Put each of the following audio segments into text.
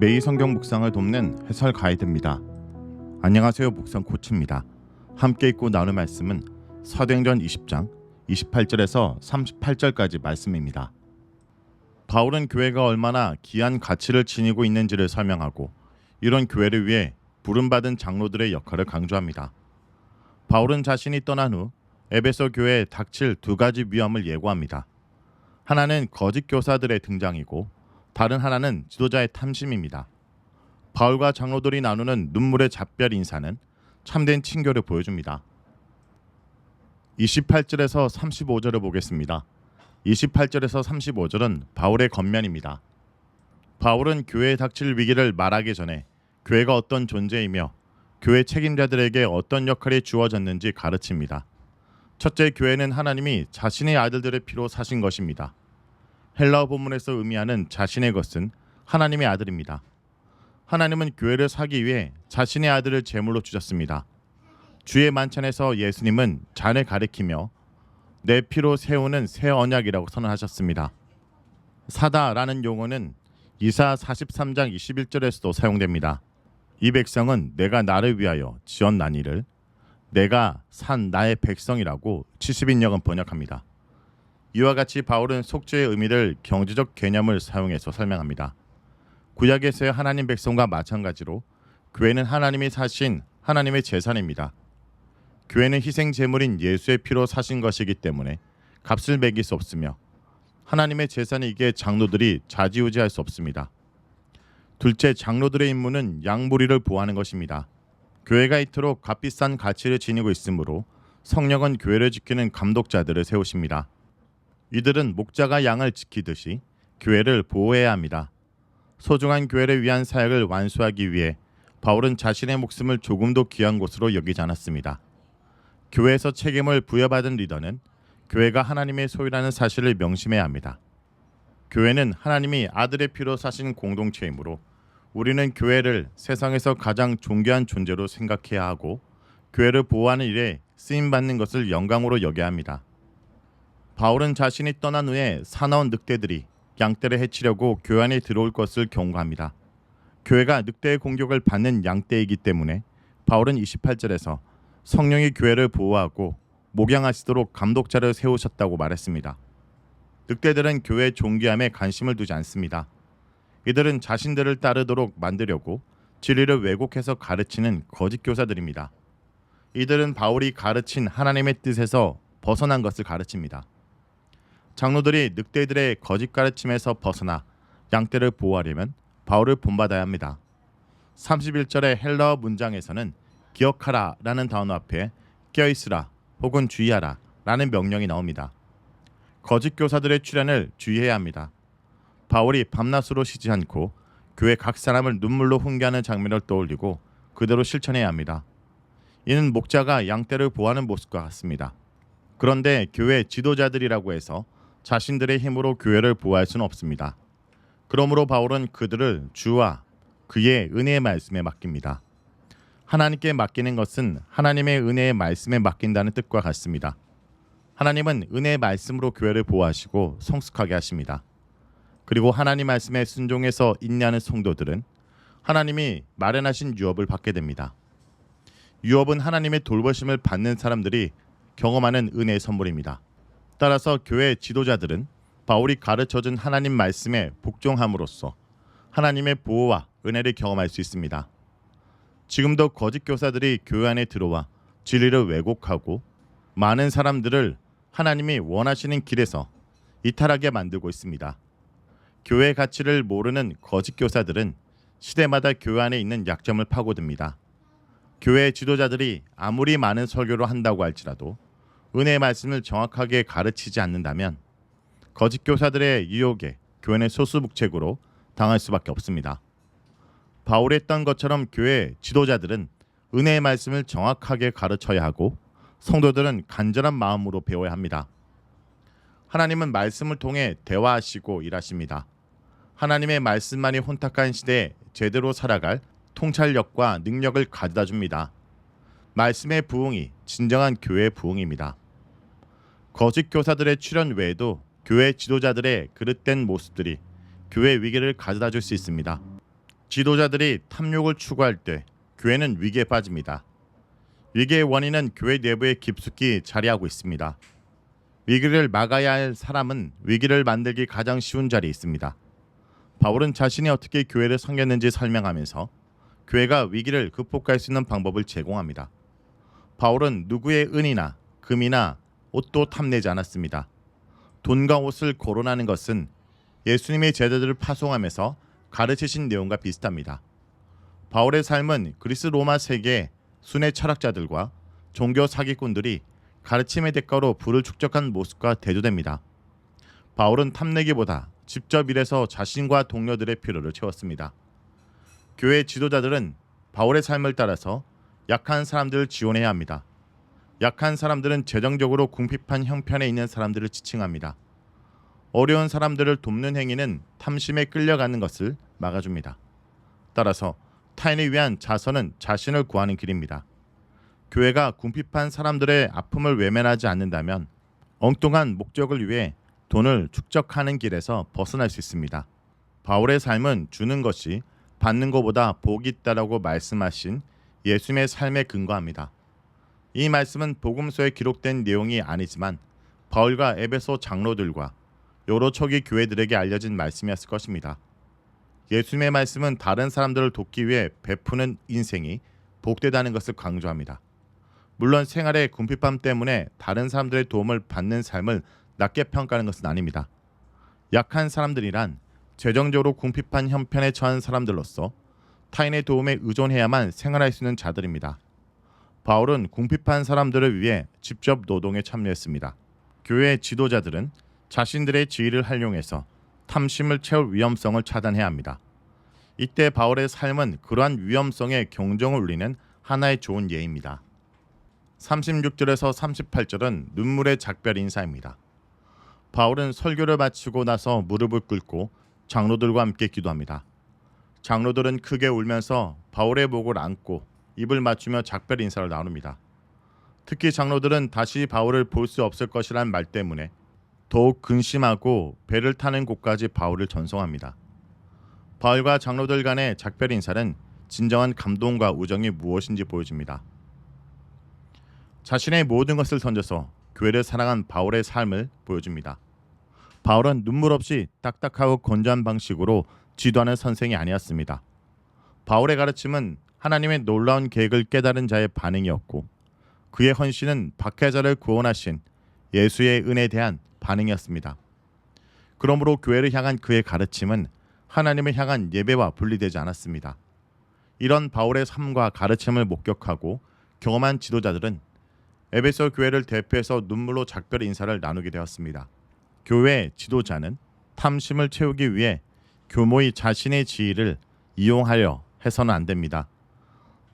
매일 성경 묵상을 돕는 해설 가이드입니다. 안녕하세요. 묵상 코치입니다. 함께 읽고 나눌 말씀은 사도행전 20장 28절에서 38절까지 말씀입니다. 바울은 교회가 얼마나 귀한 가치를 지니고 있는지를 설명하고 이런 교회를 위해 부름받은 장로들의 역할을 강조합니다. 바울은 자신이 떠난 후 에베소 교회에 닥칠 두 가지 위험을 예고합니다. 하나는 거짓 교사들의 등장이고 다른 하나는 지도자의 탐심입니다. 바울과 장로들이 나누는 눈물의 작별 인사는 참된 친교를 보여줍니다. 28절에서 35절을 보겠습니다. 28절에서 35절은 바울의 겉면입니다. 바울은 교회에 닥칠 위기를 말하기 전에 교회가 어떤 존재이며 교회 책임자들에게 어떤 역할이 주어졌는지 가르칩니다. 첫째, 교회는 하나님이 자신의 아들들의 피로 사신 것입니다. 헬라어 본문에서 의미하는 자신의 것은 하나님의 아들입니다. 하나님은 교회를 사기 위해 자신의 아들을 제물로 주셨습니다. 주의 만찬에서 예수님은 잔을 가리키며 내 피로 세우는 새 언약이라고 선언하셨습니다. 사다라는 용어는 이사 43장 21절에서도 사용됩니다. 이 백성은 내가 나를 위하여 지었나니를 내가 산 나의 백성이라고 70인역은 번역합니다. 이와 같이 바울은 속죄의 의미를 경제적 개념을 사용해서 설명합니다. 구약에서의 하나님 백성과 마찬가지로 교회는 하나님이 사신 하나님의 재산입니다. 교회는 희생 제물인 예수의 피로 사신 것이기 때문에 값을 매길 수 없으며 하나님의 재산이기에 장로들이 좌지우지할 수 없습니다. 둘째, 장로들의 임무는 양무리를 보호하는 것입니다. 교회가 이토록 값비싼 가치를 지니고 있으므로 성령은 교회를 지키는 감독자들을 세우십니다. 이들은 목자가 양을 지키듯이 교회를 보호해야 합니다. 소중한 교회를 위한 사역을 완수하기 위해 바울은 자신의 목숨을 조금도 귀한 곳으로 여기지 않았습니다. 교회에서 책임을 부여받은 리더는 교회가 하나님의 소유라는 사실을 명심해야 합니다. 교회는 하나님이 아들의 피로 사신 공동체이므로 우리는 교회를 세상에서 가장 존귀한 존재로 생각해야 하고 교회를 보호하는 일에 쓰임 받는 것을 영광으로 여겨야 합니다. 바울은 자신이 떠난 후에 사나운 늑대들이 양떼를 해치려고 교회 안에 들어올 것을 경고합니다. 교회가 늑대의 공격을 받는 양떼이기 때문에 바울은 28절에서 성령이 교회를 보호하고 목양하시도록 감독자를 세우셨다고 말했습니다. 늑대들은 교회의 존귀함에 관심을 두지 않습니다. 이들은 자신들을 따르도록 만들려고 진리를 왜곡해서 가르치는 거짓 교사들입니다. 이들은 바울이 가르친 하나님의 뜻에서 벗어난 것을 가르칩니다. 장로들이 늑대들의 거짓 가르침에서 벗어나 양떼를 보호하려면 바울을 본받아야 합니다. 31절의 헬라어 문장에서는 기억하라 라는 단어 앞에 껴있으라 혹은 주의하라 라는 명령이 나옵니다. 거짓 교사들의 출현을 주의해야 합니다. 바울이 밤낮으로 쉬지 않고 교회 각 사람을 눈물로 훈계하는 장면을 떠올리고 그대로 실천해야 합니다. 이는 목자가 양떼를 보호하는 모습과 같습니다. 그런데 교회 지도자들이라고 해서 자신들의 힘으로 교회를 보호할 수는 없습니다. 그러므로 바울은 그들을 주와 그의 은혜의 말씀에 맡깁니다. 하나님께 맡기는 것은 하나님의 은혜의 말씀에 맡긴다는 뜻과 같습니다. 하나님은 은혜의 말씀으로 교회를 보호하시고 성숙하게 하십니다. 그리고 하나님 말씀에 순종해서 인내하는 성도들은 하나님이 마련하신 유업을 받게 됩니다. 유업은 하나님의 돌보심을 받는 사람들이 경험하는 은혜의 선물입니다. 따라서 교회 지도자들은 바울이 가르쳐준 하나님 말씀에 복종함으로써 하나님의 보호와 은혜를 경험할 수 있습니다. 지금도 거짓 교사들이 교회 안에 들어와 진리를 왜곡하고 많은 사람들을 하나님이 원하시는 길에서 이탈하게 만들고 있습니다. 교회 가치를 모르는 거짓 교사들은 시대마다 교회 안에 있는 약점을 파고듭니다. 교회 지도자들이 아무리 많은 설교를 한다고 할지라도 은혜의 말씀을 정확하게 가르치지 않는다면 거짓 교사들의 유혹에 교회는 소수묵책으로 당할 수밖에 없습니다. 바울이 했던 것처럼 교회 지도자들은 은혜의 말씀을 정확하게 가르쳐야 하고 성도들은 간절한 마음으로 배워야 합니다. 하나님은 말씀을 통해 대화하시고 일하십니다. 하나님의 말씀만이 혼탁한 시대에 제대로 살아갈 통찰력과 능력을 가져다 줍니다. 말씀의 부흥이 진정한 교회의 부흥입니다. 거짓 교사들의 출현 외에도 교회 지도자들의 그릇된 모습들이 교회 위기를 가져다 줄 수 있습니다. 지도자들이 탐욕을 추구할 때 교회는 위기에 빠집니다. 위기의 원인은 교회 내부에 깊숙이 자리하고 있습니다. 위기를 막아야 할 사람은 위기를 만들기 가장 쉬운 자리에 있습니다. 바울은 자신이 어떻게 교회를 섬겼는지 설명하면서 교회가 위기를 극복할 수 있는 방법을 제공합니다. 바울은 누구의 은이나 금이나 옷도 탐내지 않았습니다. 돈과 옷을 거론하는 것은 예수님의 제자들을 파송하면서 가르치신 내용과 비슷합니다. 바울의 삶은 그리스 로마 세계 순회 철학자들과 종교 사기꾼들이 가르침의 대가로 부를 축적한 모습과 대조됩니다. 바울은 탐내기보다 직접 일해서 자신과 동료들의 필요를 채웠습니다. 교회 지도자들은 바울의 삶을 따라서 약한 사람들을 지원해야 합니다. 약한 사람들은 재정적으로 궁핍한 형편에 있는 사람들을 지칭합니다. 어려운 사람들을 돕는 행위는 탐심에 끌려가는 것을 막아줍니다. 따라서 타인을 위한 자선은 자신을 구하는 길입니다. 교회가 궁핍한 사람들의 아픔을 외면하지 않는다면 엉뚱한 목적을 위해 돈을 축적하는 길에서 벗어날 수 있습니다. 바울의 삶은 주는 것이 받는 것보다 복이 있다라고 말씀하신 예수님의 삶에 근거합니다. 이 말씀은 복음서에 기록된 내용이 아니지만 바울과 에베소 장로들과 여러 초기 교회들에게 알려진 말씀이었을 것입니다. 예수님의 말씀은 다른 사람들을 돕기 위해 베푸는 인생이 복되다는 것을 강조합니다. 물론 생활의 궁핍함 때문에 다른 사람들의 도움을 받는 삶을 낮게 평가하는 것은 아닙니다. 약한 사람들이란 재정적으로 궁핍한 형편에 처한 사람들로서 타인의 도움에 의존해야만 생활할 수 있는 자들입니다. 바울은 궁핍한 사람들을 위해 직접 노동에 참여했습니다. 교회 지도자들은 자신들의 지위를 활용해서 탐심을 채울 위험성을 차단해야 합니다. 이때 바울의 삶은 그러한 위험성에 경종을 울리는 하나의 좋은 예입니다. 36절에서 38절은 눈물의 작별 인사입니다. 바울은 설교를 마치고 나서 무릎을 꿇고 장로들과 함께 기도합니다. 장로들은 크게 울면서 바울의 목을 안고 입을 맞추며 작별 인사를 나눕니다. 특히 장로들은 다시 바울을 볼 수 없을 것이란 말 때문에 더욱 근심하고 배를 타는 곳까지 바울을 전송합니다. 바울과 장로들 간의 작별 인사는 진정한 감동과 우정이 무엇인지 보여줍니다. 자신의 모든 것을 던져서 교회를 사랑한 바울의 삶을 보여줍니다. 바울은 눈물 없이 딱딱하고 건조한 방식으로 지도하는 선생이 아니었습니다. 바울의 가르침은 하나님의 놀라운 계획을 깨달은 자의 반응이었고 그의 헌신은 박해자를 구원하신 예수의 은혜에 대한 반응이었습니다. 그러므로 교회를 향한 그의 가르침은 하나님을 향한 예배와 분리되지 않았습니다. 이런 바울의 삶과 가르침을 목격하고 경험한 지도자들은 에베소 교회를 대표해서 눈물로 작별 인사를 나누게 되었습니다. 교회 지도자는 탐심을 채우기 위해 교모의 자신의 지위를 이용하려 해서는 안 됩니다.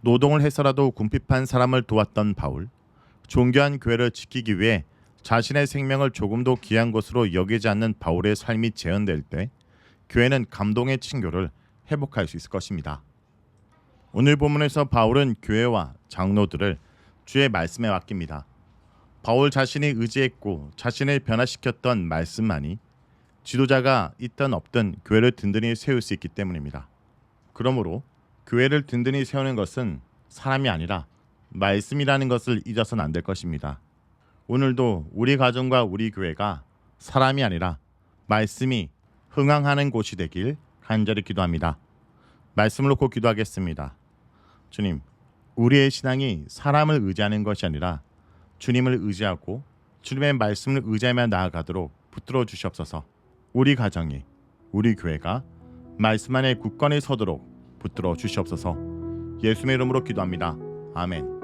노동을 해서라도 궁핍한 사람을 도왔던 바울, 존귀한 교회를 지키기 위해 자신의 생명을 조금도 귀한 것으로 여기지 않는 바울의 삶이 재현될 때 교회는 감동의 칭교를 회복할 수 있을 것입니다. 오늘 본문에서 바울은 교회와 장로들을 주의 말씀에 맡깁니다. 바울 자신이 의지했고 자신을 변화시켰던 말씀만이 지도자가 있든 없든 교회를 든든히 세울 수 있기 때문입니다. 그러므로 교회를 든든히 세우는 것은 사람이 아니라 말씀이라는 것을 잊어서는 안 될 것입니다. 오늘도 우리 가정과 우리 교회가 사람이 아니라 말씀이 흥황하는 곳이 되길 간절히 기도합니다. 말씀을 놓고 기도하겠습니다. 주님, 우리의 신앙이 사람을 의지하는 것이 아니라 주님을 의지하고 주님의 말씀을 의지하며 나아가도록 붙들어 주시옵소서. 우리 가정이 우리 교회가 말씀 안에 굳건히 서도록 붙들어 주시옵소서. 예수의 이름으로 기도합니다. 아멘.